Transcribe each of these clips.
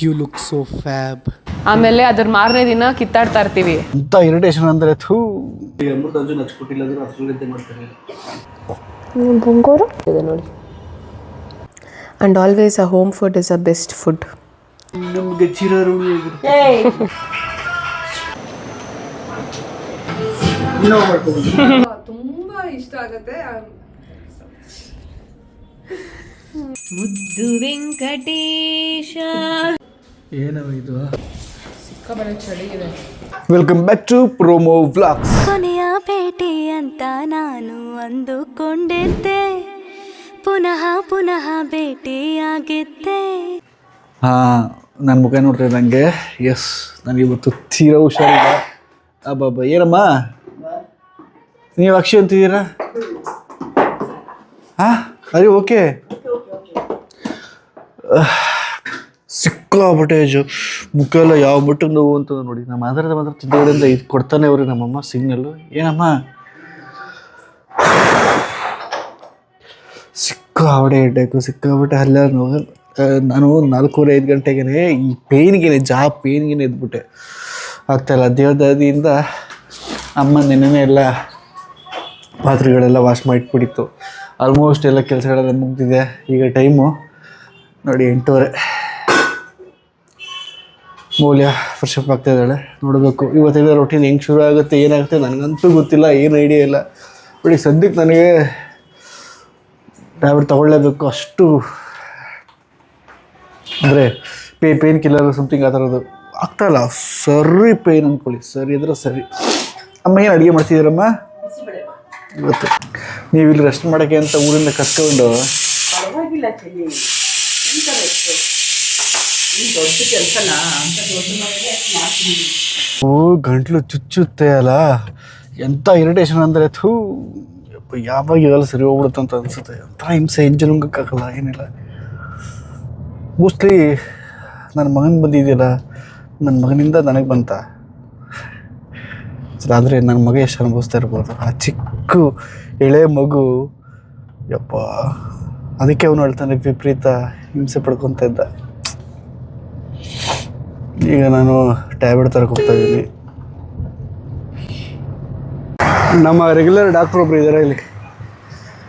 You look so fab ಆಮೇಲೆ ಅದ್ರ ಮಾರನೇ ದಿನ ಕಿತ್ತಾಡ್ತಾ ಇರ್ತೀವಿ. ಅಂತ ಇರಿಟೇಷನ್ ಅಂದರೆ ಥೂ. ಇದೆ ನೋಡಿ. And always a home food is a best food ನಮಗೆ ಚಿರರು ತುಂಬಾ ಇಷ್ಟ ಆಗುತ್ತೆ. ಮುದ್ದು ವೆಂಕಟೇಶ. ಏನವ ಇದು? ಸಿಕ್ಕಾಬಳೆ ಚಳಿ ಇದೆ. Welcome back to promo vlogs ಕೊನೆಯ ಭೇಟಿ ಅಂತ ನಾನು ಅಂದುಕೊಂಡಿದ್ದೆ. ಪುನಃ ಪುನಃ ಭೇಟಿಯಾಗಿದ್ದೆ. ಹಾ ನನ್ನ ಮುಖ ನೋಡ್ತಾ ಇದ್ದಂಗೆ. ಎಸ್ ನನಗೆ ಇವತ್ತು ತೀರಾ ಹುಷಾರಿಲ್ಲ. ಅಬ್ಬಬ್ಬ ಏನಮ್ಮ? ನೀವು ಅಕ್ಷಿ ಅಂತಿದ್ದೀರಾ? ಹಾ ಅದೇ ಓಕೆ ಸಿಕ್ಕಾಪಟ್ಟೆ ಜೊ ಮುಖ ಎಲ್ಲ ಯಾವ ಮಟ್ಟಕ್ಕೆ ನೋವು ಅಂತ ನೋಡಿ. ನಮ್ಮ ಆಧಾರದ ಮಾತ್ರ ಚಿಂತೆಗಳಿಂದ ಇದು ಕೊಡ್ತಾನೆ ಅವ್ರಿ ನಮ್ಮಮ್ಮ ಸಿಗ್ನಲ್ಲು ಏನಮ್ಮ? ಸಿಕ್ಕಾಪಟ್ಟೆ ಹೆಡ್ಡೇಕು ಸಿಕ್ಕಾಪಟ್ಟೆ ಅಲ್ಲ ನೋವು ನಾನು ನಾಲ್ಕೂವರೆ ಐದು ಗಂಟೆಗೆ ಈ ಪೇಯ್ನಿಗೆ ಜಾ ಪೇಯ್ನಿಗೆ ಇದ್ಬಿಟ್ಟೆ. ಆಗ್ತಾಯಿಲ್ಲ ದೇವದಾದಿಯಿಂದ ಅಮ್ಮ ನೆನೆನೆ ಎಲ್ಲ ಪಾತ್ರೆಗಳೆಲ್ಲ ವಾಶ್ ಮಾಡಿಟ್ಬಿಟ್ಟಿತ್ತು. ಆಲ್ಮೋಸ್ಟ್ ಎಲ್ಲ ಕೆಲಸಗಳೆಲ್ಲ ಮುಗ್ದಿದೆ. ಈಗ ಟೈಮು ನೋಡಿ, ಎಂಟೂವರೆ. ಮೌಲ್ಯ ಫ್ರೆಶ್ ಅಪ್ ಆಗ್ತಾ ಇದ್ದಾಳೆ. ನೋಡಬೇಕು. ಇವತ್ತಿನ ರೊಟೀನ್ ಹೆಂಗೆ ಶುರು ಆಗುತ್ತೆ, ಏನಾಗುತ್ತೆ ನನಗಂತೂ ಗೊತ್ತಿಲ್ಲ, ಏನು ಐಡಿಯಾ ಇಲ್ಲ. ಬಿಡಿ ಸದ್ಯಕ್ಕೆ ನನಗೆ ಟ್ಯಾಬ್ಲೆಟ್ ತೊಗೊಳ್ಳೇಬೇಕು. ಅಷ್ಟು ಅಂದರೆ ಪೇ ಪೇನ್ ಕಿಲ್ಲರ್ ಸಮಥಿಂಗ್ ಆ ಥರದ್ದು ಆಗ್ತಾಯಿಲ್ಲ ಸರಿ ಪೇನ್ ಅಂದ್ಕೊಳ್ಳಿ ಸರಿ ಅಂದರೆ ಸರಿ. ಅಮ್ಮ, ಏನು ಅಡುಗೆ ಮಾಡ್ತಿದ್ದೀರಮ್ಮ? ಇವತ್ತು. ನೀವು ಇಲ್ಲಿ ರೆಸ್ಟ್ ಮಾಡೋಕ್ಕೆ ಅಂತ ಊರಿಂದ ಕರ್ಕೊಂಡು ಗಂಟ್ಲು ಚುಚ್ಚುತ್ತೆ ಅಲ್ಲ? ಎಂಥ ಇರಿಟೇಷನ್ ಅಂದರೆ ಥೂ ಯಾವಾಗ ಇವೆಲ್ಲ ಸರಿ ಹೋಗ್ಬಿಡುತ್ತೆ ಅಂತ ಅನ್ಸುತ್ತೆ. ಅಂತ ಹಿಂಸೆ, ಹಿಂಜಲುಂಗಕ್ಕಾಗಲ್ಲ, ಏನಿಲ್ಲ. ಮೋಸ್ಟ್ಲಿ ನನ್ನ ಮಗನ ಬಂದಿದೆಯಲ್ಲ ನನ್ನ ಮಗನಿಂದ ನನಗೆ ಬಂತ. ಆದರೆ ನನ್ನ ಮಗ ಎಷ್ಟು ಅನುಭವಿಸ್ತಾ ಇರ್ಬೋದು. ಆ ಚಿಕ್ಕ, ಎಳೆ ಮಗು, ಯಪ್ಪ. ಅದಕ್ಕೆ ಅವನು ಹೇಳ್ತಾನೆ, ವಿಪರೀತ ಹಿಂಸೆ ಪಡ್ಕೊತ ಇದ್ದ. ಈಗ ನಾನು ಟ್ಯಾಬ್ಲೆಟ್ ತರಕ್ಕೆ ಹೋಗ್ತಾ ಇದ್ದೀನಿ. ನಮ್ಮ ರೆಗ್ಯುಲರ್ ಡಾಕ್ಟ್ರ್ ಒಬ್ರು ಇದ್ದಾರೆ ಇಲ್ಲಿ.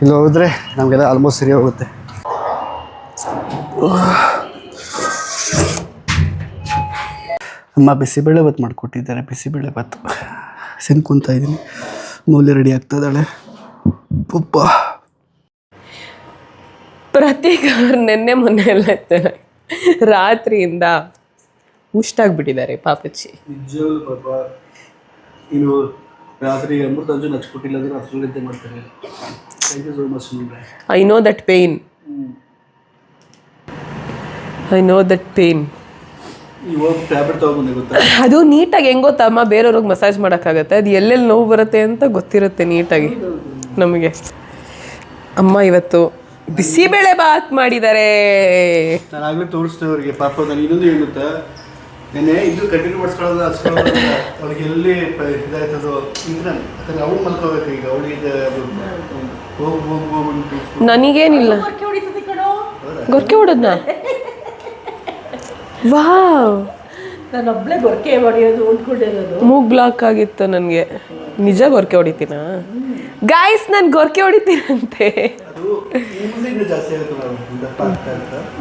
ಇಲ್ಲಿ ಹೋದ್ರೆ ನಮಗೆಲ್ಲ ಆಲ್ಮೋಸ್ಟ್ ಸರಿ ಹೋಗುತ್ತೆ. ಅಮ್ಮ ಬಿಸಿಬೇಳೆ ಭಾತ್ ಮಾಡಿಕೊಟ್ಟಿದ್ದಾರೆ ಬಿಸಿಬೇಳೆ ಭಾತ್. ಸೆನ್ ಕುಂತ ಇದ್ದೀನಿ. ಮೌಲ್ಯ ರೆಡಿ ಆಗ್ತಾ ಇದ್ದಾಳೆ. ಪಪ್ಪ. ಪ್ರತೀಕ್ ಅವ್ರು ನಿನ್ನೆ ಮೊನ್ನೆ ಎಲ್ಲ ಇರ್ತಾರೆ ರಾತ್ರಿಯಿಂದ ಹುಷ್ಟಾಗ್ಬಿಟ್ಟಿದ್ದಾರೆ ಪಾಪಚ್ಚಿ ನಿಜವಾಗ್ಲೂ ಪಾಪ ಇನ್ನು ರಾತ್ರಿ ಅಮೃತ ಅರ್ಜುನ್ ಹಚ್ಕೊಟ್ಟಿಲ್ಲ ಅಂದ್ರೆ ಅಷ್ಟರಲ್ಲಿದ್ದೆ ಮಾಡ್ತಾರೆ. ಥ್ಯಾಂಕ್ ಯು ಸೋ ಮಚ್ ನಿಮಗೆ I know that pain I know that pain ಇವಾಗ ಟ್ಯಾಬ್ಲೆಟ್ ತೊಗೊಂಬಂದೆ ಗೊತ್ತಾ? ಅದು ನೀಟಾಗಿ ಹೆಂಗ್ ಗೊತ್ತಮ್ಮ ಬೇರೆಯವ್ರಿಗೆ ಮಸಾಜ್ ಮಾಡೋಕ್ಕಾಗತ್ತೆ. ಅದು ಎಲ್ಲೆಲ್ಲಿ ನೋವು ಬರುತ್ತೆ ಅಂತ ಗೊತ್ತಿರುತ್ತೆ ನೀಟಾಗಿ ನಮಗೆ. ಅಮ್ಮ ಇವತ್ತು ಬಿಸಿಬೇಳೆ ಬಾತ್ ಮಾಡಿದ್ದಾರೆ ನಾನು ಆಗಲೇ ತೋರಿಸ್ದೆ ಅವ್ರಿಗೆ ಪಾಪ ನಾನು ಇನ್ನೊಂದು ಏನು ಗೊತ್ತಾ ನೆನ್ನೆ ಇದು ಕಂಟಿನ್ಯೂ ಮಾಡಿಸ್ಕೊಳ್ಳೋದು ಹಚ್ಕೊಳ್ಳೋದು ಅವ್ರಿಗೆ ಎಲ್ಲಿ ಇದಾಯ್ತು ಅದು ಇಂದ್ರೆ ಯಾಕಂದ್ರೆ ಅವ್ಳು ಮಲ್ಕೋಬೇಕು ಈಗ ಅವಳಿಗೆ ಹೋಗಿ ಹೋಗಿ ಹೋಗ್ಬಿಟ್ಟು ನನಗೇನಿಲ್ಲ. ಗೊರ್ಕೆ ಹೊಡೋದ್ನ? ವಾವ್. ನಾನೊಬ್ಳೆ ಗೊರಕೆ ಹೊಡೆಯೋದು ಉಂಟ್ಕೊಂಡಿರೋದು ಮೂಗ್ ಬ್ಲಾಕ್ ಆಗಿತ್ತು ನನಗೆ. ನಿಜ ಗೊರಕೆ ಹೊಡಿತೀನ? ಗಾಯ್ಸ್ ನಾನು ಗೊರಕೆ ಹೊಡಿತೀನಂತೆ. ಜಾಸ್ತಿ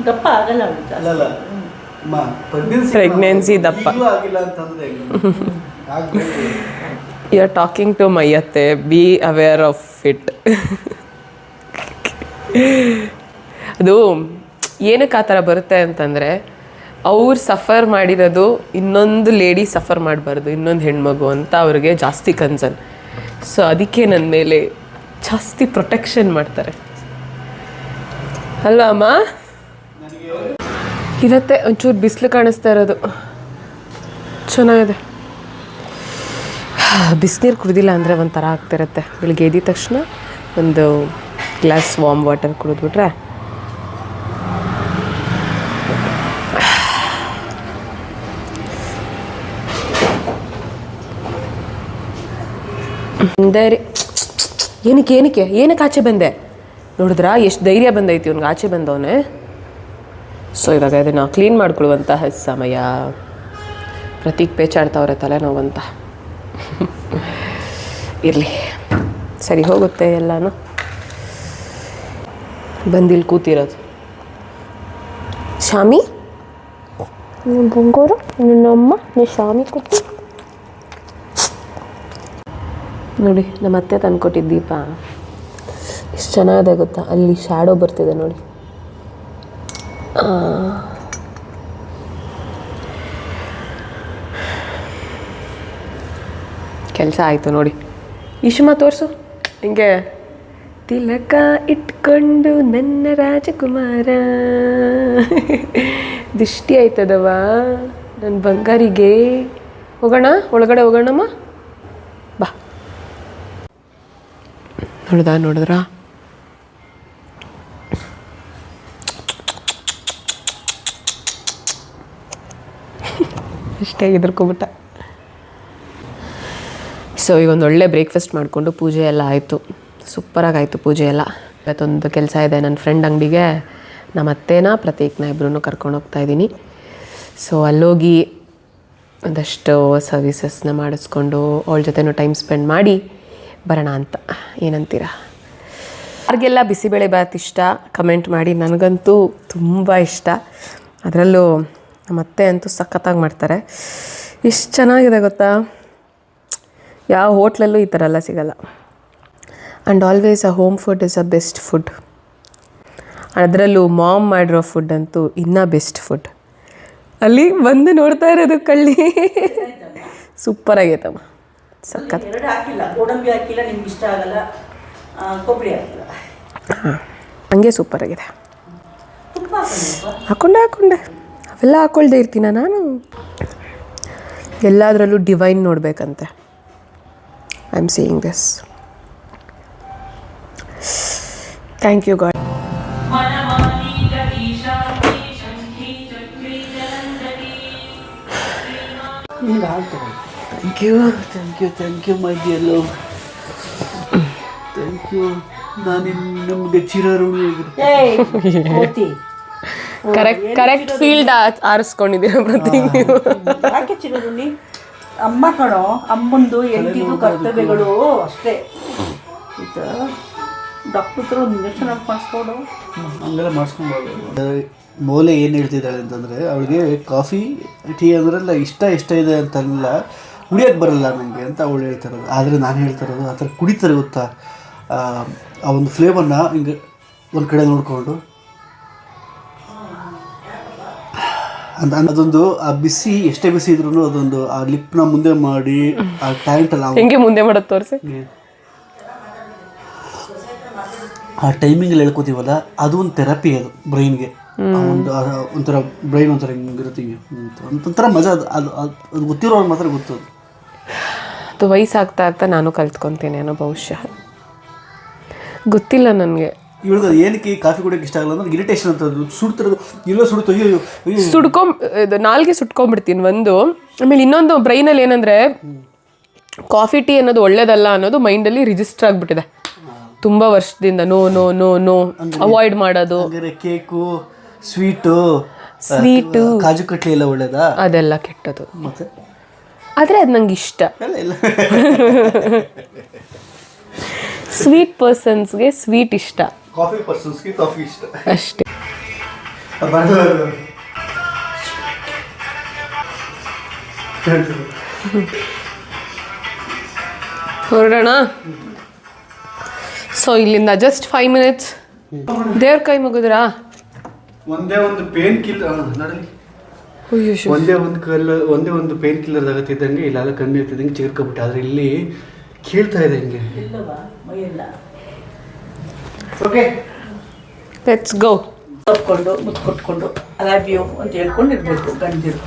ದಪ್ಪ ಆಗಲ್ಲ ಅವಳು ಪ್ರೆಗ್ನೆನ್ಸಿ Pregnancy ದಪ್ಪ. ಆಗಿಲ್ಲ ಅಂತಂದ್ರೆ ಆಗ್ಬೇಕು. You are talking to my ಅತ್ತೆ ಬಿ ಅವೇರ್ ಆಫ್ ಇಟ್ ಅದು ಏನಕ್ಕೆ ಆ ಥರ ಬರುತ್ತೆ ಅಂತಂದರೆ ಅವ್ರು ಸಫರ್ ಮಾಡಿರೋದು ಇನ್ನೊಂದು ಲೇಡಿ ಸಫರ್ ಮಾಡಬಾರ್ದು, ಇನ್ನೊಂದು ಹೆಣ್ಮಗು ಅಂತ ಅವ್ರಿಗೆ ಜಾಸ್ತಿ ಕನ್ಸರ್ನ್. ಸೊ ಅದಕ್ಕೆ ನನ್ನ ಮೇಲೆ ಜಾಸ್ತಿ ಪ್ರೊಟೆಕ್ಷನ್ ಮಾಡ್ತಾರೆ. ಅಲ್ವಾ ಅಮ್ಮ? ಇವತ್ತೆ ಒಂಚೂರು ಬಿಸಿಲು ಕಾಣಿಸ್ತಾ ಇರೋದು. ಚೆನ್ನಾಗಿದೆ. ಬಿಸಿನೀರು ಕುಡಿದಿಲ್ಲ ಅಂದರೆ ಒಂಥರ ಆಗ್ತಿರತ್ತೆ. ಬೆಳಿಗ್ಗೆ ಎದ್ದ ತಕ್ಷಣ ಒಂದು ಗ್ಲಾಸ್ ವಾಮ್ ವಾಟರ್ ಕುಡಿದ್ಬಿಟ್ರೆ ಧೈರ್ಯ ಏನಕ್ಕೆ ಏನಕ್ಕೆ ಏನಕ್ಕೆ ಆಚೆ ಬಂದೆ? ನೋಡಿದ್ರಾ, ಎಷ್ಟು ಧೈರ್ಯ ಬಂದೈತಿ ಅವ್ನಿಗೆ ಆಚೆ ಬಂದವನೇ. ಸೊ ಇವಾಗ ಇದನ್ನು ಕ್ಲೀನ್ ಮಾಡ್ಕೊಳ್ಳುವಂತಹ ಸಮಯ. ಪ್ರತೀಕ್ ಪೇಚಾಡ್ತಾವ್ರೆ ತಲೆನೋವಂತ. ಇರಲಿ. ಸರಿ, ಹೋಗುತ್ತೆ ಎಲ್ಲನೂ. ಬಂದಿಲ್ಲಿ ಕೂತಿರೋದು. ಶಾಮಿ? ಬಂಗೋರು ನಿನ್ನಮ್ಮ ನೀ ಶಾಮಿ ಕೂತಿ ನೋಡಿ, ನಮ್ಮ ಅತ್ತೆ ತಂದುಕೊಟ್ಟಿದ್ದ ದೀಪ. ಎಷ್ಟು ಚೆನ್ನಾಗಿದೆ ಗೊತ್ತಾ? ಅಲ್ಲಿ ಶ್ಯಾಡೋ ಬರ್ತಿದೆ ನೋಡಿ. ಕೆಲಸ ಆಯಿತು ನೋಡಿ. ಇಶುಮ, ತೋರಿಸು. ಹಿಂಗೆ ತಿಲಕ ಇಟ್ಕೊಂಡು ನನ್ನ ರಾಜಕುಮಾರ. ದಿಷ್ಟಿ ಆಯ್ತದವ ನನ್ನ ಬಂಗಾರಿಗೆ. ಹೋಗೋಣ, ಒಳಗಡೆ ಹೋಗೋಣಮ್ಮ. ನೋಡ್ದ ನೋಡಿದ್ರಾ? ಇಷ್ಟೇ ಹೆದರ್ಕೊಬಿಟ್ಟ. ಸೊ ಈಗ ಒಂದು ಒಳ್ಳೆ ಬ್ರೇಕ್ಫಾಸ್ಟ್ ಮಾಡಿಕೊಂಡು ಪೂಜೆ ಎಲ್ಲ ಆಯಿತು. ಸೂಪರಾಗಿ ಆಯಿತು ಪೂಜೆ ಎಲ್ಲ. ಇವತ್ತೊಂದು ಕೆಲಸ ಇದೆ ನನ್ನ ಫ್ರೆಂಡ್ ಅಂಗಡಿಗೆ. ನಮ್ಮ ಅತ್ತೇನ ಪ್ರತೀಕ್ನ ಇಬ್ಬರೂ ಕರ್ಕೊಂಡು ಹೋಗ್ತಾ ಇದ್ದೀನಿ. ಸೊ ಅಲ್ಲೋಗಿ ಒಂದಷ್ಟು ಸರ್ವಿಸಸ್ನ ಮಾಡಿಸ್ಕೊಂಡು ಅವಳ ಜೊತೆನೂ ಟೈಮ್ ಸ್ಪೆಂಡ್ ಮಾಡಿ ಬರೋಣ ಅಂತ. ಏನಂತೀರಾ? ಅವ್ರಿಗೆಲ್ಲ ಬಿಸಿಬೇಳೆ ಬಾತ್ ಇಷ್ಟ. ಕಮೆಂಟ್ ಮಾಡಿ. ನನಗಂತೂ ತುಂಬ ಇಷ್ಟ. ಅದರಲ್ಲೂ ನಮ್ಮ ಅತ್ತೆ ಅಂತೂ ಸಖತ್ತಾಗಿ ಮಾಡ್ತಾರೆ. ಎಷ್ಟು ಚೆನ್ನಾಗಿದೆ ಗೊತ್ತಾ? ಯಾವ ಹೋಟ್ಲಲ್ಲೂ ಈ ಥರ ಎಲ್ಲ ಸಿಗಲ್ಲ. And always a home food is a best food ಅದರಲ್ಲೂ ಮಾಮ್ ಮಾಡಿರೋ ಫುಡ್ ಅಂತೂ ಇನ್ನೂ ಬೆಸ್ಟ್ ಫುಡ್ ಅಲ್ಲಿ ಬಂದು ನೋಡ್ತಾ ಇರೋದು ಕಳ್ಳಿ. ಸೂಪರ್ ಆಗೈತಮ್ಮ. ಎರಡು ಹಾಕಿಲ್ಲ. ಗೋಡಂಬಿ ಹಾಕಿಲ್ಲ ನಿಮ್ಗೆ ಇಷ್ಟ ಆಗಲ್ಲ. ಕೊಬ್ಬರಿ ಹಾಕಿಲ್ಲ. ಹಂಗೆ ಸೂಪರ್ ಆಗಿದೆ. ಹಾಕೊಂಡೆ ಹಾಕೊಂಡೆ. ಅವೆಲ್ಲ ಹಾಕೊಳ್ದೆ ಇರ್ತೀನ ನಾನು? ಎಲ್ಲದರಲ್ಲೂ divine ನೋಡಬೇಕಂತೆ. I am seeing this thank you God thank you thank you thank you my dear love thank you ನಾನು ನಿಮಗೆ ಚಿರಋಣಿ ಕರೆಕ್ಟ್ ಕರೆಕ್ಟ್ ಫೀಲ್ಡ್ ಆರಿಸ್ಕೊಂಡಿದ್ದೀರ ಪ್ರತಿ ನೀವು? ಯಾಕೆ ಚಿರಋಣಿ ಅಮ್ಮ ಕಣೋ ಅಮ್ಮಂದು ಎಂಟಿದು ಕರ್ತವ್ಯಗಳು ಅಷ್ಟೇ. ಆಯ್ತಾ ಡಾಕ್ಟರ್ ಹತ್ರ ಒಂದು ಇಂಜೆಕ್ಷನ್ ಹಾಕಿ ಮಾಡಿಸ್ಕೊಡು ಹಂಗೆಲ್ಲ ಮಾಡಿಸ್ಕೊಬೋದು ಮೌಲೆ ಏನು ಹೇಳ್ತಿದ್ದಾಳೆ ಅಂತಂದರೆ ಅವಳಿಗೆ ಕಾಫಿ ಟೀ ಅಂದ್ರೆಲ್ಲ ಇಷ್ಟ ಇಷ್ಟ ಇದೆ ಅಂತಲ್ಲ ಕುಡಿಯೋಕ್ಕೆ ಬರಲ್ಲ ನನಗೆ ಅಂತ ಅವಳು ಹೇಳ್ತಿರೋದು. ಆದರೆ ನಾನು ಹೇಳ್ತಿರೋದು ಆ ಥರ ಕುಡಿತಾರೆ ಗೊತ್ತಾ ಆ ಒಂದು ಫ್ಲೇವರ್ನ ಹಿಂಗೆ ಒಂದು ಕಡೆ ನೋಡಿಕೊಂಡು. ಅಂತ ಅದೊಂದು ಆ ಬಿಸಿ ಎಷ್ಟೇ ಬಿಸಿ ಇದ್ರೂ ಅದೊಂದು ಆ ಲಿಪ್ನ ಮುಂದೆ ಮಾಡಿ ಆ ಟ್ಯಾಂಟ್ ಅಲ್ಲ ಹೆಂಗೆ ಮುಂದೆ ಮಾಡೋದು ತೋರಿಸಿ? ಆ ಟೈಮಿಂಗಲ್ಲಿ ಹೇಳ್ಕೊತೀವಲ್ಲ ಅದು ಒಂದು ಥೆರಪಿ ಅದು ಬ್ರೈನ್ಗೆ ಒಂದು ಒಂಥರ ಬ್ರೈನ್ ಒಂಥರ ಹಿಂಗಿರುತ್ತೆ ಹಿಂಗೆ. ಒಂಥರ ಮಜಾ ಅದು ಅದು ಅದು ಗೊತ್ತಿರೋರು ಮಾತ್ರ ಗೊತ್ತು ಅದು. ಅದು ವಯಸ್ಸಾಗ್ತಾ ಆಗ್ತಾ ನಾನು ಕಲ್ತ್ಕೊತೀನಿ ಅನ್ನೋ ಬಹುಶಃ ಗೊತ್ತಿಲ್ಲ ನನಗೆ. ಇವಾಗ ಏನಕ್ಕೆ ಈ ಕಾಫಿ ಕುಡಿಯೋಕೆ ಇಷ್ಟ ಆಗಲ್ಲ ಅಂದ್ರೆ ಇರಿಟೇಷನ್ ಅಂತ ಅದು. ಸುಡ್ತಿರೋದು ಇಲ್ಲೋ ಸುಡ್ತು ಅಯ್ಯೋ ಅಯ್ಯೋ ಇದು ನಾಲ್ಗೆ ಸುಟ್ಕೊಂಡ್ಬಿಡ್ತೀನಿ ಒಂದು. ಆಮೇಲೆ ಇನ್ನೊಂದು ಬ್ರೈನಲ್ಲಿ ಏನಂದರೆ ಕಾಫಿ ಟೀ ಅನ್ನೋದು ಒಳ್ಳೇದಲ್ಲ ಅನ್ನೋದು ಮೈಂಡಲ್ಲಿ ರಿಜಿಸ್ಟರ್ ಆಗಿಬಿಟ್ಟಿದೆ. ತುಂಬ ವರ್ಷದಿಂದ no no no no avoid ಮಾಡೋದು. Cake sweet sweet. Kaju katli ಎಲ್ಲ ಒಳ್ಳೇದಾ? ಅದೆಲ್ಲ ಕೆಟ್ಟದು. ಮತ್ತೆ? ಆದರೆ ಅದು ನಂಗೆ ಇಷ್ಟ. ಇಲ್ಲ. ಸ್ವೀಟ್ ಪರ್ಸನ್ಸ್ಗೆ ಸ್ವೀಟ್ ಇಷ್ಟ. ಕಾಫಿ ಪರ್ಸನ್ಸ್ಗೆ ಕಾಫಿ ಇಷ್ಟ. ಅಷ್ಟೇ. ಹೊರಡೋಣ? ಸೊ ಇಲ್ಲಿಂದ ಜಸ್ಟ್ ಫೈವ್ ಮಿನಿಟ್ಸ್ ದೇವ್ರ ಕೈ ಮುಗಿದ್ರಾ? ಒಂದೇ ಒಂದು ಪೇನ್ ಕಿಲ್ಲರ್ ನಡಲಿ ಅಯ್ಯೋ ಒಂದೇ ಒಂದು ಕಲ್ಲು ಒಂದೇ ಒಂದು ಪೇನ್ ಕಿಲ್ಲರ್ ಆಗತ್ತಿದ್ದಂಗೆ ಇಲ್ಲೆಲ್ಲ ಕಮ್ಮಿ ಆಗ್ತಿದ್ದಂಗೆ ಚೇರ್ಕೊಬಿಟ್ಟೆ ಆದ್ರೆ ಇಲ್ಲಿ ಕೀಳ್ತಾ ಇದೆ ಹಿಂಗೆ. ಓಕೆ ಲೆಟ್ಸ್ ಗೋ ತಪ್ಕೊಂಡು ಮುತ್ತು ಕೊಟ್ಕೊಂಡು ಐ ಲವ್ ಯು ಅಂತ ಹೇಳ್ಕೊಂಡು ಇರಬೇಕು ಗಂಡಿರು.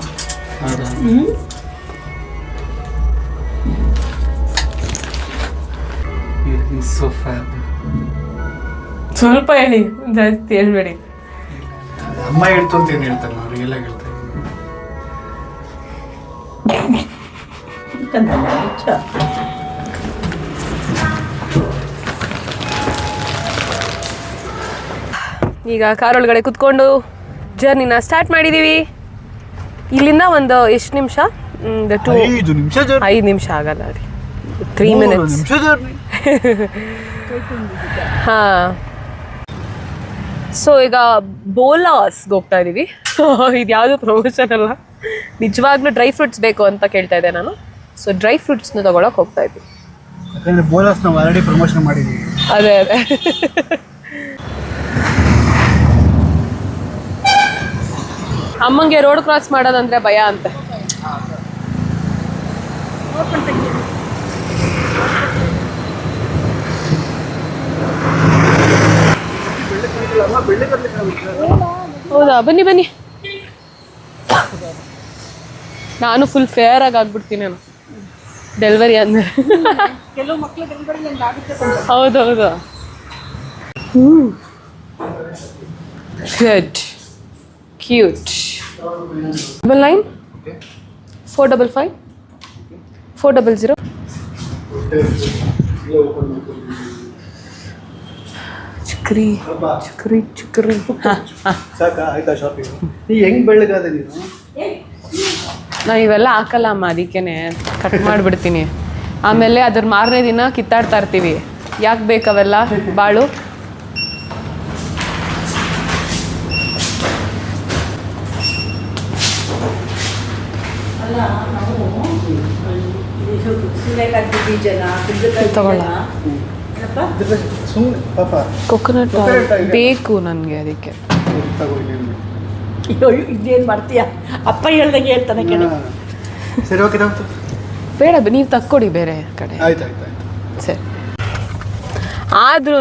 ಸ್ವಲ್ಪ ಹೇಳಿ ಜಾಸ್ತಿ ಹೇಳ್ಬೇಡಿ. ಅಮ್ಮ ಹೇಳ್ತು ಅಂತ ಏನು ಹೇಳ್ತಾರೆ ನಾವು ರಿಯಲ್ ಆಗಿ ಹೇಳ್ತಾರೆ. ಈಗ ಕಾರ್ ಒಳಗಡೆ ಕುತ್ಕೊಂಡು ಜರ್ನಿನ ಸ್ಟಾರ್ಟ್ ಮಾಡಿದ್ದೀವಿ ಇಲ್ಲಿಂದ ಒಂದು ಎಷ್ಟು ನಿಮಿಷ? ಟೂ ಐದು ನಿಮಿಷ ಐದು ನಿಮಿಷ ಆಗಲ್ಲ ರೀ ತ್ರೀ ಮಿನಿಟ್ಸ್ ಹಾಂ. ಸೊ ಈಗ ಬೋಲಾಸ್ಗೆ ಹೋಗ್ತಾ ಇದ್ದೀವಿ ಇದು ಯಾವುದು ಪ್ರಮೋಷನ್ ಅಲ್ಲ. ನಿಜವಾಗ್ಲೂ ಡ್ರೈ ಫ್ರೂಟ್ಸ್ ಬೇಕು ಅಂತ ಕೇಳ್ತಾ ಇದ್ದೆ ನಾನು. ಸೊ ಡ್ರೈ ಫ್ರೂಟ್ಸ್ನ ತಗೊಳಕ್ಕೆ ಹೋಗ್ತಾ ಇದ್ವಿ. ನಾವು ಆಲ್ರೆಡಿ ಪ್ರಮೋಷನ್ ಮಾಡಿದ್ದೀವಿ ಅದೇ ಅದೇ. ಅಮ್ಮಂಗೆ ರೋಡ್ ಕ್ರಾಸ್ ಮಾಡೋದಂದ್ರೆ ಭಯ ಅಂತೆ. ಹೌದಾ? ಬನ್ನಿ ಬನ್ನಿ. ನಾನು ಫುಲ್ ಫೇರ್ ಆಗಿ ಆಗ್ಬಿಡ್ತೀನಿ ನಾನು. ಡೆಲಿವರಿ ಅಂದ್ರೆ. ಹೌದೌದು. ಹೌದೌದು good cute double nine four double five four double zero ಚಿಕ್ರಿ ಚಿಕ್ರಿ ಚಿಕ್ರಿ. ನಾ ಸಾಕ? ಆಯ್ತಾ ಶಾಪಿಂಗ್ ನೀ ಹೆಂಗ್ ಬೆಳಗಾದೆ ನೀನು? ನಾವು ಇವೆಲ್ಲ ಹಾಕಲ್ಲ ಅಮ್ಮ ಅದಕ್ಕೇನೆ ಕಟ್ ಮಾಡಿಬಿಡ್ತೀನಿ. ಆಮೇಲೆ ಅದ್ರ ಮಾರನೇ ದಿನ ಕಿತ್ತಾಡ್ತಾ ಇರ್ತೀವಿ. ಯಾಕೆ ಬೇಕವೆಲ್ಲ? ಬಾಳು. ಸೂರ್ಯಕಾಂತಿ ಬೀಜನ ಕುಂಬಳಕಾಯಿ ತಗೊಳ್ಳ. ಏನಪ್ಪ ಸುಮ್ಮನೆ ಪಾಪ ಕೊಕೊನಟ್ ಬೇಕು ನನಗೆ ಅದಕ್ಕೆ. ಅಯ್ಯೋ ಇದೇನು ಮಾಡ್ತೀಯ? ಅಪ್ಪ ಹೇಳ್ದಂಗೆ ಹೇಳ್ತಾನೆ ಕೇಳಿ. ಸರಿ ಓಕೆ ಬೇಡ ನೀವು ತಕ್ಕೊಡಿ ಬೇರೆ ಕಡೆ. ಆಯ್ತು ಸರಿ. ಆದ್ರೂ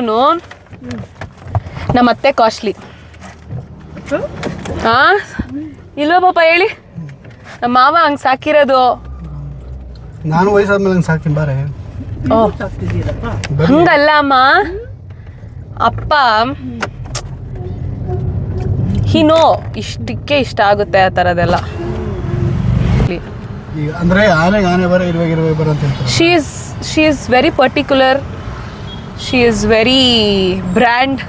ನಮ್ಮ ಅತ್ತೆ ಕಾಸ್ಟ್ಲಿ ಹಾ ಇಲ್ವಾ ಪಾಪ ಹೇಳಿ? ನಮ್ಮ ಮಾವ ಹಂಗೆ ಸಾಕಿರೋದು. ನಾನು ವಯಸ್ಸಾದ್ಮೇಲೆ ಹಂಗೆ ಸಾಕ್ತೀನಿ ಬಾರೆ. ಹಂಗಲ್ಲ ಅಮ್ಮ. ಅಪ್ಪ. ಹಿನೋ ಇಷ್ಟಕ್ಕೆ ಇಷ್ಟ ಆಗುತ್ತೆ ಆ ಥರದೆಲ್ಲ ಈಗ ಅಂದ್ರೆ ಆನೆಗೆ ಆನೆ ಬರ ಇರುವಾಗ ಇರುವಾಗ ಬರ ಅಂತ ಹೇಳ್ತಾರೆ. She is she is very particular she is very brand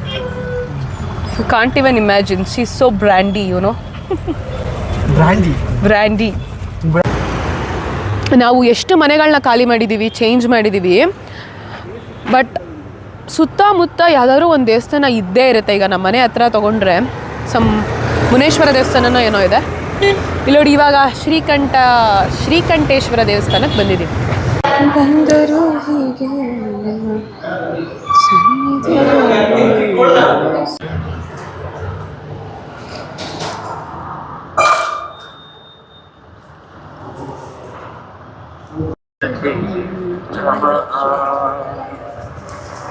you can't even imagine she is so brandy you know brandy brandy ನಾವು ಎಷ್ಟು ಮನೆಗಳನ್ನ ಖಾಲಿ ಮಾಡಿದ್ದೀವಿ ಚೇಂಜ್ ಮಾಡಿದ್ದೀವಿ ಬಟ್ ಸುತ್ತಮುತ್ತ ಯಾವ್ದಾದ್ರು ಒಂದು ದೇವಸ್ಥಾನ ಇದ್ದೇ ಇರುತ್ತೆ. ಈಗ ನಮ್ಮ ಮನೆ ಹತ್ರ ತೊಗೊಂಡ್ರೆ ಸಮ್ ಮುನೇಶ್ವರ ದೇವಸ್ಥಾನನೋ ಏನೋ ಇದೆ. ಇಲ್ಲಿ ನೋಡಿ, ಇವಾಗ ಶ್ರೀಕಂಠ, ಶ್ರೀಕಂಠೇಶ್ವರ ದೇವಸ್ಥಾನಕ್ಕೆ ಬಂದಿದ್ದೀವಿ ಬಂದರು ಹೀಗೆ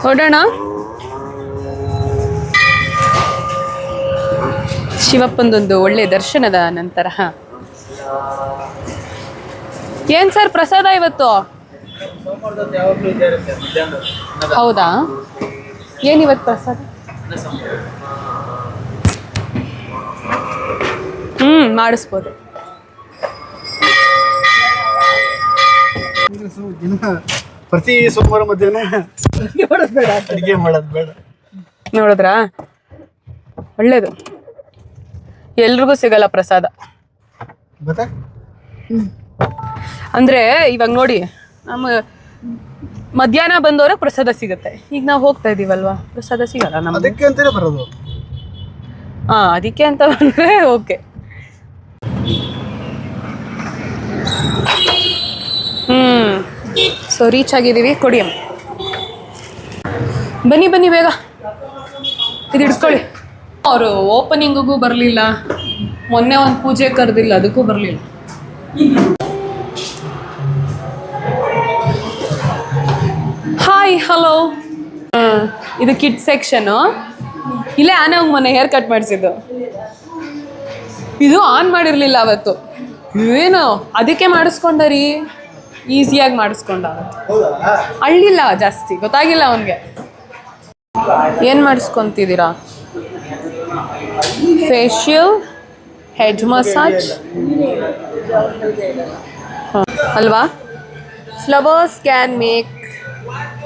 ಹೊರಡೋಣ ಶಿವಪ್ಪಂದೊಂದು ಒಳ್ಳೆ ದರ್ಶನದ ನಂತರ ಏನ್ ಸರ್ ಪ್ರಸಾದ ಇವತ್ತು? ಹೌದಾ? ಏನಿವತ್ತು ಪ್ರಸಾದ? ಹ್ಮ್ ಮಾಡಿಸ್ಬೋದು. ದಿನ ಪ್ರತಿ ಸೋಮವಾರ ಮಧ್ಯಾಹ್ನ ಅಡಿಗೆ ಮಾಡೋದು ಬೇಡ. ನೋಡಿದ್ರಾ? ಒಳ್ಳೇದು. ಎಲ್ರಿಗೂ ಸಿಗಲ್ಲ ಪ್ರಸಾದ. ಗೊತ್ತಾ ಅಂದ್ರೆ ಇವಾಗ ನೋಡಿ ನಮ್ಮ ಮಧ್ಯಾಹ್ನ ಬಂದವ್ರಿಗೆ ಪ್ರಸಾದ ಸಿಗುತ್ತೆ. ಈಗ ನಾವು ಹೋಗ್ತಾ ಇದೀವಲ್ವಾ? ಪ್ರಸಾದ ಸಿಗಲ್ಲ ನಮ್ಗೆ. ಅದಕ್ಕೆ ಅಂತಾನೆ ಬರೋದು? ಹಾ ಅದಕ್ಕೆ ಅಂತ ಬಂದ್ರೆ ಓಕೆ ಹ್ಮ್. ಸೊ ರೀಚ್ ಆಗಿದ್ದೀವಿ. ಕೊಡಿ ಅಮ್ಮ. ಬನ್ನಿ ಬನ್ನಿ ಬೇಗ. ಇದು ಹಿಡ್ಸ್ಕೊಳ್ಳಿ. ಅವರು ಓಪನಿಂಗಿಗೂ ಬರಲಿಲ್ಲ. ಮೊನ್ನೆ ಒಂದು ಪೂಜೆ ಕರೆದಿಲ್ಲ, ಅದಕ್ಕೂ ಬರಲಿಲ್ಲ. ಹಾಯ್ ಹಲೋ ಇದು ಕಿಡ್ ಸೆಕ್ಷನು ಇಲ್ಲೇ ಆನೆ ಹೋಗಿ ಮೊನ್ನೆ ಹೇರ್ ಕಟ್ ಮಾಡಿಸಿದ್ದು. ಇದು ಆನ್ ಮಾಡಿರಲಿಲ್ಲ ಅವತ್ತು. ಏನು, ಅದಕ್ಕೆ ಮಾಡಿಸ್ಕೊಂಡ ರೀ ಈಸಿಯಾಗಿ ಮಾಡಿಸ್ಕೊಂಡ ಅಳ್ಳಿಲ್ಲ ಜಾಸ್ತಿ, ಗೊತ್ತಾಗಿಲ್ಲ ಅವನಿಗೆ. ಏನು ಮಾಡಿಸ್ಕೊತಿದ್ದೀರಾ? ಫೇಶಿಯಲ್ ಹೆಡ್ ಮಸಾಜ್ ಅಲ್ವಾ? Flowers can make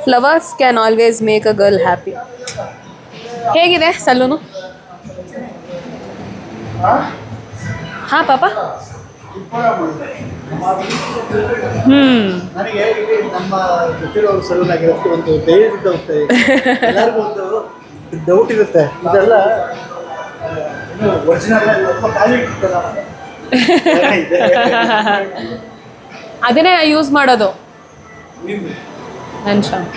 flowers can always make a girl happy ಹೇಗಿದೆ ಸಲೂನು ಹಾಂ, ಪಾಪ? ನನಗೆ ನಮ್ಮ ಗೊತ್ತಿರೋ ಸಲೂನ್ ಆಗಿರೋದಕ್ಕೆ ಒಂದು ದಯವಿಟ್ಟು ಡೌಟ್ ಎಲ್ಲರಿಗೂ ಒಂದು ಡೌಟ್ ಇರುತ್ತೆ. ಇದೆಲ್ಲ ಅದನ್ನೇ ಯೂಸ್ ಮಾಡೋದು. ನನ್ನ ಶಾಂಪ್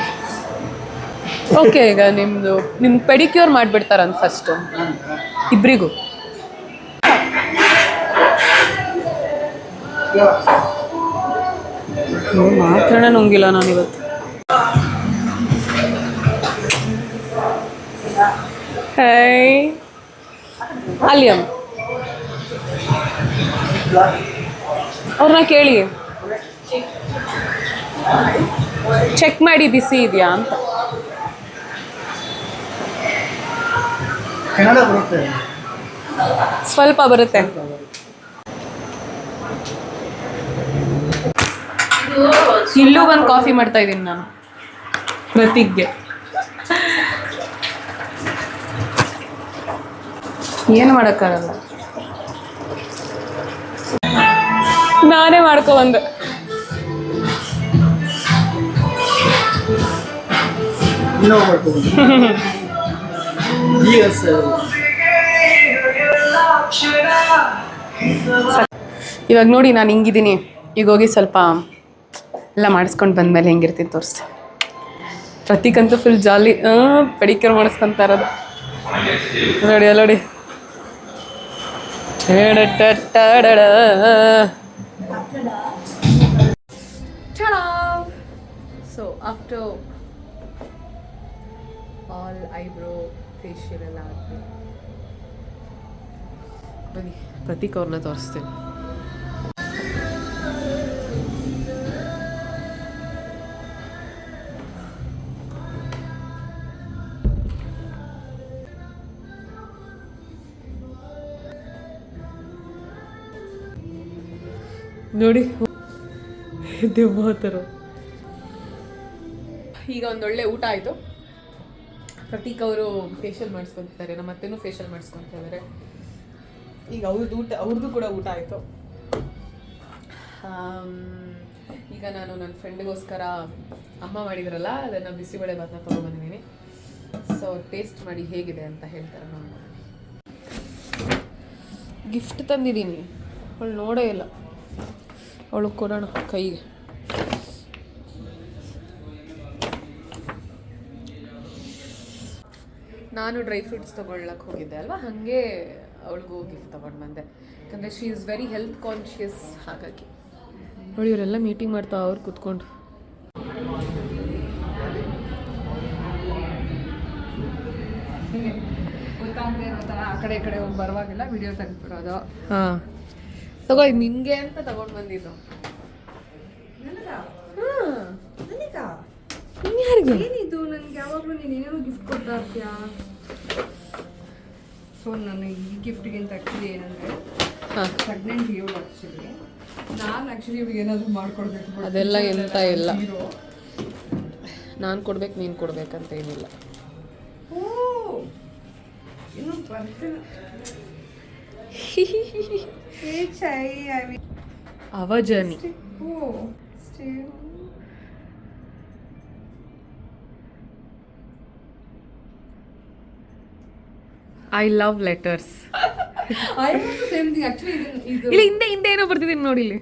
ಓಕೆ ಈಗ ನಿಮ್ಮದು ನಿಮ್ಮ ಪೆಡಿಕ್ಯೂರ್ ಮಾಡ್ಬಿಡ್ತಾರ ಫಸ್ಟು ಇಬ್ಬರಿಗೂ ಮಾತ್ರನೇ ನುಂಗಿಲ್ಲ ನಾನು ಇವತ್ತು ಹೈ ಅಲ್ಲಿಯಮ್ ಅವ್ರನ್ನ ಕೇಳಿ. ಚೆಕ್ ಮಾಡಿ ಬಿಸಿ ಇದೆಯಾ ಅಂತ. ಸ್ವಲ್ಪ ಬರುತ್ತೆ. ಇಲ್ಲೂ ಬಂದು ಕಾಫಿ ಮಾಡ್ತಾ ಇದ್ದೀನಿ ನಾನು. ಪ್ರತಿಜ್ಞೆ. ಏನು ಮಾಡೋಕ್ಕಾಗಲ್ಲ. ನಾನೇ ಮಾಡ್ಕೊ ಬಂದೆ. ಇವಾಗ ನೋಡಿ ನಾನು ಹಿಂಗಿದ್ದೀನಿ. ಈಗ ಹೋಗಿ ಸ್ವಲ್ಪ ಎಲ್ಲ ಮಾಡಿಸ್ಕೊಂಡು ಬಂದಮೇಲೆ ಹೆಂಗಿರ್ತೀನಿ ತೋರಿಸ್ತೆ. ಪ್ರತೀಕಂತೂ ಫುಲ್ ಜಾಲಿ ಪಡಿಕರ್ ಮಾಡಿಸ್ಕೊಂತ ಇರೋದು. ನೋಡಿ ಅಲ್ಲಿ ನೋಡಿ. So after all eyebrow facial ಎಲ್ಲ ಆದ್ಮೇಲೆ ಬನ್ನಿ, ಪ್ರತೀಕ್ ಅವ್ರನ್ನ ತೋರಿಸ್ತೀನಿ. ನೋಡಿ. ಥರ ಈಗ ಒಂದೊಳ್ಳೆ ಊಟ ಆಯಿತು. ಪ್ರತೀಕ್ ಅವರು ಫೇಶಿಯಲ್ ಮಾಡಿಸ್ಕೊತಿದ್ದಾರೆ, ನಮ್ಮ ಅತ್ತೆನೂ ಫೇಶಿಯಲ್ ಮಾಡಿಸ್ಕೊತಾ ಇದ್ದಾರೆ ಈಗ ಅವ್ರದ್ದು ಊಟ ಅವ್ರದ್ದು ಕೂಡ ಊಟ ಆಯಿತು. ಈಗ ನಾನು ನನ್ನ ಫ್ರೆಂಡ್ಗೋಸ್ಕರ ಅಮ್ಮ ಮಾಡಿದ್ರಲ್ಲ, ಅದನ್ನು ಬಿಸಿಬೇಳೆ ಭಾತನ ತೊಗೊಬಂದಿದ್ದೀನಿ ಸೊ ಟೇಸ್ಟ್ ಮಾಡಿ ಹೇಗಿದೆ ಅಂತ ಹೇಳ್ತಾರೆ ನಾನು ಗಿಫ್ಟ್ ತಂದಿದ್ದೀನಿ. ಅವಳು ನೋಡೇ ಇಲ್ಲ. ಅವಳು ಕೊಡೋಣ ಕೈಗೆ. ನಾನು ಡ್ರೈ ಫ್ರೂಟ್ಸ್ ತೊಗೊಳ್ಳಕ್ಕೆ ಹೋಗಿದ್ದೆ ಅಲ್ವಾ? ಹಾಗೆ ಅವಳಿಗೂ ಗಿಫ್ಟ್ ತೊಗೊಂಡು ಬಂದೆ. ಯಾಕಂದರೆ she is very health conscious ಹಾಗಾಗಿ. ನೋಡಿ ಇವರೆಲ್ಲ ಮೀಟಿಂಗ್ ಮಾಡ್ತಾ ಅವ್ರು ಕೂತ್ಕೊಂಡು ಗೊತ್ತಾಗದೆ ಆ ಕಡೆ ಈ ಕಡೆ ಹೋಗಿ ಬರುವಾಗೆಲ್ಲ ವಿಡಿಯೋ ತೆಗೆದ್ಬಿಡೋದು. ಹಾಂ. ತಗೋ ಇದು ನಿಂಗೆ ಅಂತ ತಗೊಂಡ್ ಬಂದಿದ್ದು. ಯಾರಿಗೆ? ಏನಿದು? ನನಗೆ ಯಾವಾಗಲೂ ನೀನು ಏನೇನೋ ಗಿಫ್ಟ್ ಕೊಡ್ತಾ ಇರ್ತೀಯಾ? ಸೊ ನಾನು ಈ ಗಿಫ್ಟ್ಗಿಂತ ಆ್ಯಕ್ಚುಲಿ ಏನಂದರೆ ಪ್ರೆಗ್ನೆಂಟ್ ಇವಳು ಆ್ಯಕ್ಚುಲಿ ನಾನು ಆ್ಯಕ್ಚುಲಿ ಇವ್ಳಿಗೆ ಏನಾದರೂ ಮಾಡ್ಕೊಡ್ಬೇಕು ಅದೆಲ್ಲ ಎಂತ ಇಲ್ಲ. ನಾನು ಕೊಡ್ಬೇಕು ನೀನು ಕೊಡ್ಬೇಕಂತ ಏನಿಲ್ಲ. ಓ ಇನ್ನು ಬರ್ತಿಲ್ಲ ಏ ಚೈ I will have journey oh stay I love letters I also same thing actually ಇದು ಇಲ್ಲಿ ಹಿಂದೆ ಹಿಂದೆ ಏನೋ ಬರ್ತಿದ್ದೀನಿ ನೋಡಿ ಇಲ್ಲಿ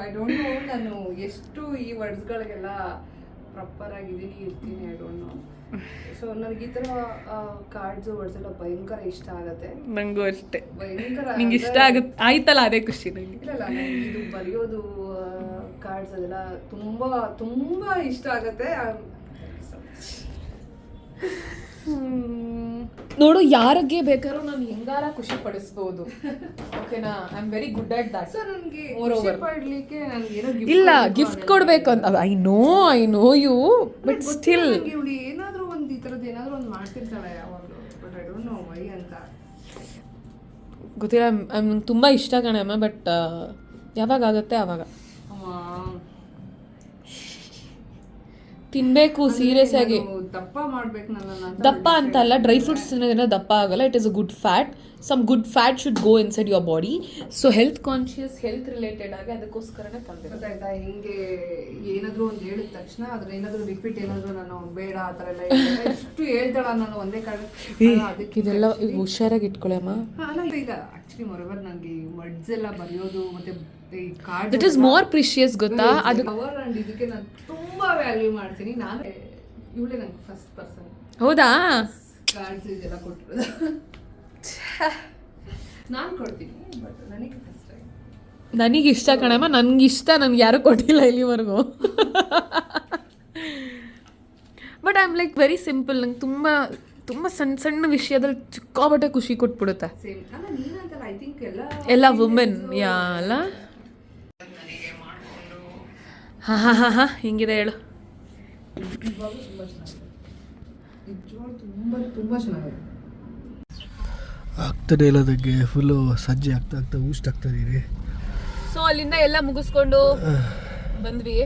ಐ ಡೋಂಟ್ ನೋ ನಾನು ಎಷ್ಟು ಈ ವರ್ಡ್ಸ್ಗಳಿಗೆಲ್ಲ ಪ್ರಾಪರ್ ಆಗಿದ್ದೀನಿ ಇರ್ತೀನಿ ಐ ಡೋಂಟ್ ನೋ ಸೊ ನನಗೆ ಈ ಥರ ಕಾರ್ಡ್ಸ್ ವರ್ಡ್ಸ್ ಎಲ್ಲ ಭಯಂಕರ ಇಷ್ಟ ಆಗುತ್ತೆ. ನಂಗೂ ಅಷ್ಟೇ. ಭಯಂಕರ ನಿಂಗೆ ಇಷ್ಟ ಆಗುತ್ತೆ ಆಯ್ತಲ್ಲ ಅದೇ ಖುಷಿ ನಂಗೆ ಇಲ್ಲ ಇದು ಬರೆಯೋದು ಕಾರ್ಡ್ಸ್ ಅದೆಲ್ಲ ತುಂಬಾ ತುಂಬಾ ಇಷ್ಟ ಆಗುತ್ತೆ. ನೋಡು ಯಾರಿಗೆ ಬೇಕಾದ್ರೂ ನಾನು ಹೆಂಗಾರ ಖುಷಿ ಪಡಿಸ್ಬೋದು. ಓಕೆನಾ I am very good at that sir ನನಗೆ. ಖುಷಿ ಪಡ್ಲಿಕ್ಕೆ ನನಗೆ ಏನೋ ಇಲ್ಲ ಗಿಫ್ಟ್ ಕೊಡಬೇಕು ಅಂತ I know I know you but still ಇವಳು ಏನಾದರೂ ಗೊತ್ತಿಲ್ಲ ನಂಗೆ ತುಂಬ ಇಷ್ಟ ಕಣಮ್ಮ ಬಟ್ ಯಾವಾಗ ಆಗುತ್ತೆ ಆವಾಗ ಅಮ್ಮ ತಿನ್ಬೇಕು ಸೀರಿಯಸ್ ಆಗಿ ದಪ್ಪ ಮಾಡ್ಬೇಕು ದಪ್ಪ ಅಂತ ಅಲ್ಲ ಡ್ರೈ ಫ್ರೂಟ್ಸ್ ತಿನ್ನೋದ್ರಿಂದ ದಪ್ಪ ಆಗಲ್ಲ. It is a good fat some good fat should go inside your body so health conscious health related ಆಗಿ ಅದಕ್ಕೋಸ್ಕರನೇ ತಂದಿರೋದು. ಹಿಂಗೆ ಏನಾದ್ರು ಒಂದು ಹೇಳಿದ ತಕ್ಷಣ ಅದ್ರ ಏನಾದ್ರು ರಿಪೀಟ್ ಏನಾದ್ರು ನಾನು ಬೇಡ ಆ ಥರ ಎಲ್ಲ ಎಷ್ಟು ಹೇಳ್ತಾಳ ನಾನು ಒಂದೇ ಕಾರಣ. ಅದಕ್ಕೆ ಇದೆಲ್ಲ ಹುಷಾರಾಗಿ ಇಟ್ಕೊಳ್ಳಮ್ಮ ಅಮ್ಮ ಅಲ್ಲ ಈಗ ಆಕ್ಚುಲಿ ಮೊರವರ್ ನನಗೆ ವರ್ಡ್ಸ್ ಎಲ್ಲ ಬರೆಯೋದು ಮತ್ತೆ ಕಾರ್ಡ್ ಇಸ್ ಮೋರ್ ಪ್ರಿಷಿಯಸ್ ಗೊತ್ತಾ? ಅದು ಕವರ್ ಅಂಡ್ ಇದಕ್ಕೆ ನಾನು ತುಂಬಾ ವ್ಯಾಲ್ಯೂ ಮಾಡ್ತೀನಿ. ನಾನು ಇವಳೇ ನಂಗೆ ಫಸ್ಟ್ ಪರ್ಸನ್ ಹೌದಾ? ಕಾರ್ಡ್ಸ್ ಇದೆಲ್ಲ ಕೊಟ್ಟಿರೋದು. ನಾನು ಕೊಡ್ತೀನಿ ಬಟ್ ನನಗೆ ಫಸ್ಟ್ ನನಗೆ ಇಷ್ಟ ಕಣಮ್ಮ ನನ್ಗೆ ಇಷ್ಟ ನನ್ಗೆ ಯಾರು ಕೊಟ್ಟಿಲ್ಲ ಇಲ್ಲಿವರೆಗೂ. But I am like very simple ನಂಗೆ ತುಂಬ ತುಂಬ ಸಣ್ಣ ಸಣ್ಣ ವಿಷಯದಲ್ಲಿ ಚಿಕ್ಕಾಬಟ್ಟೆ ಖುಷಿ ಕೊಟ್ಬಿಡುತ್ತೆ. ಎಲ್ಲ ವುಮೆನ್ ಯಾ ಅಲ್ಲ? ಹಾಂ ಹಾಂ ಹಾಂ ಹಾಂ ಹಿಂಗಿದೆ ಹೇಳು. ಆಗ್ತದೆ ಇಲ್ಲ ಅದಕ್ಕೆ ಫುಲ್ಲು ಸಜ್ಜೆ ಆಗ್ತಾ ಆಗ್ತಾ ಊಸ್ಟ್ ಆಗ್ತಾ ಇದೀರಿ ಸೊ ಅಲ್ಲಿಂದ ಎಲ್ಲ ಮುಗಿಸ್ಕೊಂಡು ಬಂದ್ವಿ.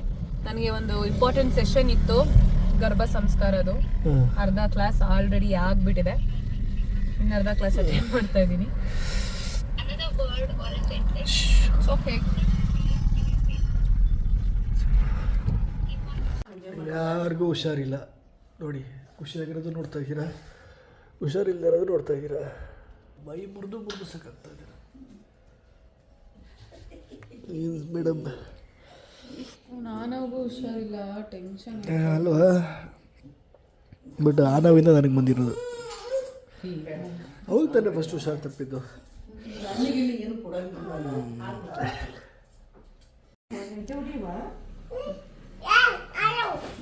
ನನಗೆ ಒಂದು ಇಂಪಾರ್ಟೆಂಟ್ ಸೆಷನ್ ಇತ್ತು ಗರ್ಭ ಸಂಸ್ಕಾರದು ಅರ್ಧ ಕ್ಲಾಸ್ ಆಲ್ರೆಡಿ ಆಗ್ಬಿಟ್ಟಿದೆ. ಇನ್ನು ಅರ್ಧ ಕ್ಲಾಸ್ ಅಟೆಂಡ್ ಮಾಡ್ತಾ ಇದ್ದೀನಿ. ಓಕೆ ಯಾರಿಗೂ ಹುಷಾರಿಲ್ಲ. ನೋಡಿ ಖುಷಿಯಾಗಿರೋದು ನೋಡ್ತಾ ಇದ್ದೀರಾ? ಹುಷಾರಿಲ್ಲದಿರೋದು ನೋಡ್ತಾ ಇದ್ದೀರಾ? ಮೈ ಮುರಿದು ಮುರಿದು ಸಾಕಾಗ್ತಾ ಇದ್ದೀರಾ ಮೇಡಮ್ ನಾನಾಗೂ ಹುಷಾರಿಲ್ಲ ಟೆನ್ಷನ್ ಅಲ್ವಾ? ಬಟ್ ಆನವಿಂದ ನೋವಿಂದ ನನಗೆ ಬಂದಿರೋದು. ಹೌದು ತಾನೇ ಫಸ್ಟ್ ಹುಷಾರು ತಪ್ಪಿದ್ದು.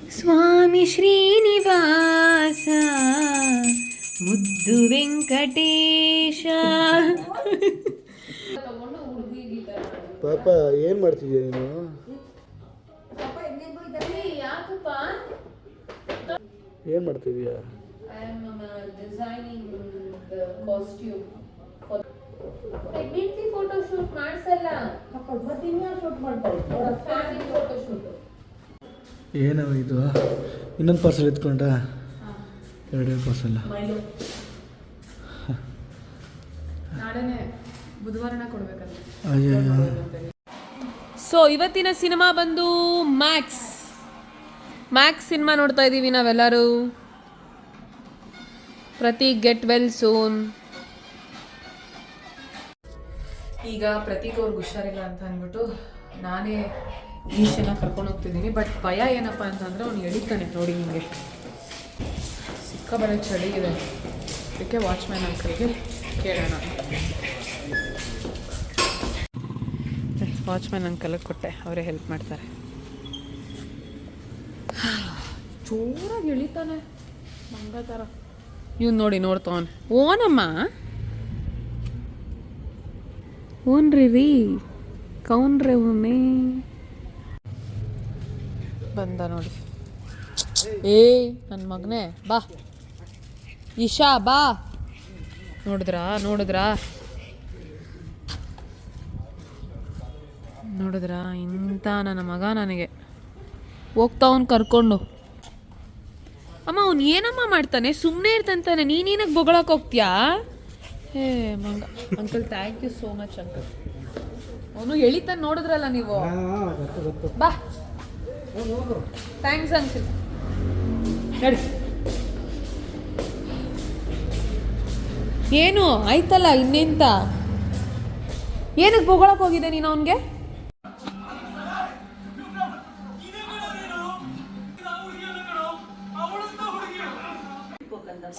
ಸ್ವಾಮಿ ಶ್ರೀನಿವಾಸ ಮುದ್ದು ವೆಂಕಟೇಶ. ಪಾಪ ಏನು ಮಾಡ್ತಿದ್ಯಾ ನೀನು? ಏನು ಮಾಡ್ತಿದ್ಯಾ? Designing costume pregnancy photo shoot ಮಾಡಿಸಲ್ಲ. Family photo shoot ಏನವ ಇದು ಇನ್ನೊಂದು ಪಾರ್ಸಲ್ ಎತ್ಕೊಂಡ ಎರಡೇ ಪಾರ್ಸಲ್ ನಾಳೆನೆ ಬುಧವಾರನ ಕೊಡ್ಬೇಕಂತ. ಅಯ್ಯೋ ಸೊ ಇವತ್ತಿನ ಸಿನಿಮಾ ಬಂದು ಮ್ಯಾಕ್ಸ್ ಮ್ಯಾಕ್ಸ್ ಸಿನಿಮಾ ನೋಡ್ತಾ ಇದ್ದೀವಿ ನಾವೆಲ್ಲರೂ. ಪ್ರತಿ ಗೆಟ್ ವೆಲ್ ಸೋನ್ ಈಗ ಪ್ರತೀಕ್ ಅವ್ರಿಗೆ ಹುಷಾರಿಲ್ಲ ಅಂತ ಅಂದ್ಬಿಟ್ಟು ನಾನೇ ಈಶನ ಕರ್ಕೊಂಡು ಹೋಗ್ತಿದ್ದೀನಿ. ಬಟ್ ಭಯ ಏನಪ್ಪ ಅಂತಂದ್ರೆ ಅವ್ನು ಎಳಿತಾನೆ ನೋಡಿ ಹಿಂಗೆ ಸಿಕ್ಕಾಬಳೆ ಚಳಿ ಇದೆ ಅದಕ್ಕೆ ವಾಚ್ಮ್ಯಾನ್ ಅಂಕಲ್ಗೆ ಕೇಳೋಣ. ವಾಚ್ಮ್ಯಾನ್ ಅಂಕಲ್ಗೆ ಕೊಟ್ಟೆ. ಅವರೇ ಹೆಲ್ಪ್ ಮಾಡ್ತಾರೆ. ಜೋರಾಗಿ ಎಳಿತಾನೆ. ಮಂಗ ಥರ ಇವ್ನು ನೋಡಿ ನೋಡ್ತಾವನ್ ಓನಮ್ಮ? ಓನ್ರಿ ರೀ ಕೌನ್ರೆ ಓನೇ ಬಂದ ನೋಡಿ. ಏ ನನ್ನ ಮಗನೇ ಬಾ. ಇಶಾ ಬಾ. ನೋಡಿದ್ರಾ ನೋಡಿದ್ರಾ? ನೋಡಿದ್ರಾ ಇಂಥ ನನ್ನ ಮಗ ನನಗೆ. ಹೋಗ್ತಾ ಅವ್ನು ಕರ್ಕೊಂಡು. ಅಮ್ಮ ಅವ್ನು ಏನಮ್ಮ ಮಾಡ್ತಾನೆ? ಸುಮ್ಮನೆ ಇರ್ತಂತಾನೆ ನೀನೇನಕ್ಕೆ ಬೊಗಳಕ್ಕೆ ಹೋಗ್ತೀಯಾ? ಹೇ ಮಂಗ. Uncle thank you so much uncle ಅವನು ಎಳಿತಾನೆ ನೋಡಿದ್ರಲ್ಲ ನೀವು? ಬಾ. ಥ್ಯಾಂಕ್ಸ್ ಅಂಕಲ್ ನಡಿ. ಏನು? ಆಯ್ತಲ್ಲ ಇನ್ನೆಂತ? ಏನಕ್ಕೆ ಬೊಗಳಕ್ಕೆ ಹೋಗಿದೆ ನೀನು ಅವನಿಗೆ?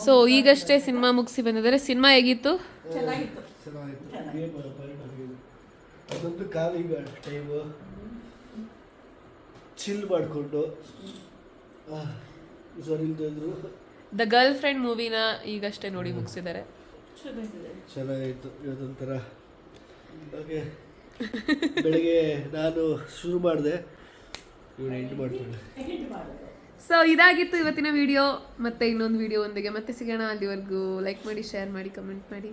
ಸೊ ಈಗಷ್ಟೇ ಸಿನಿಮಾ ಮುಗಿಸಿ ಬಂದಿದ್ದಾರೆ. ಸಿನಿಮಾ ಹೇಗಿತ್ತು? ಟೈಮು ಚಿಲ್ ಮಾಡಿಕೊಂಡು. ಹುಷಾರಿಲ್ದಿದ್ರು ದ ಗರ್ಲ್ ಫ್ರೆಂಡ್ ಮೂವಿನ ಈಗಷ್ಟೇ ನೋಡಿ ಮುಗಿಸಿದ್ದಾರೆ. ಚೆನ್ನಾಗಿತ್ತು ಇವತ್ತೊಂಥರ. ಓಕೆ. ಬೆಳಿಗ್ಗೆ ನಾನು ಶುರು ಮಾಡಿದೆ. ಇವನು ಎಂಟು ಮಾಡ್ತಾಳೆ. ಸೊ ಇದಾಗಿತ್ತು ಇವತ್ತಿನ ವಿಡಿಯೋ ಮತ್ತೆ ಇನ್ನೊಂದು ವಿಡಿಯೋ ಒಂದಿಗೆ ಮತ್ತೆ ಸಿಗೋಣ. ಅಲ್ಲಿವರೆಗೂ ಲೈಕ್ ಮಾಡಿ ಶೇರ್ ಮಾಡಿ ಕಮೆಂಟ್ ಮಾಡಿ.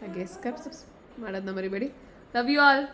ಹಾಗೆ ಸಬ್ಸ್ಕ್ರೈಬ್ ಮಾಡೋದನ್ನ ಮರಿಬೇಡಿ. Love you all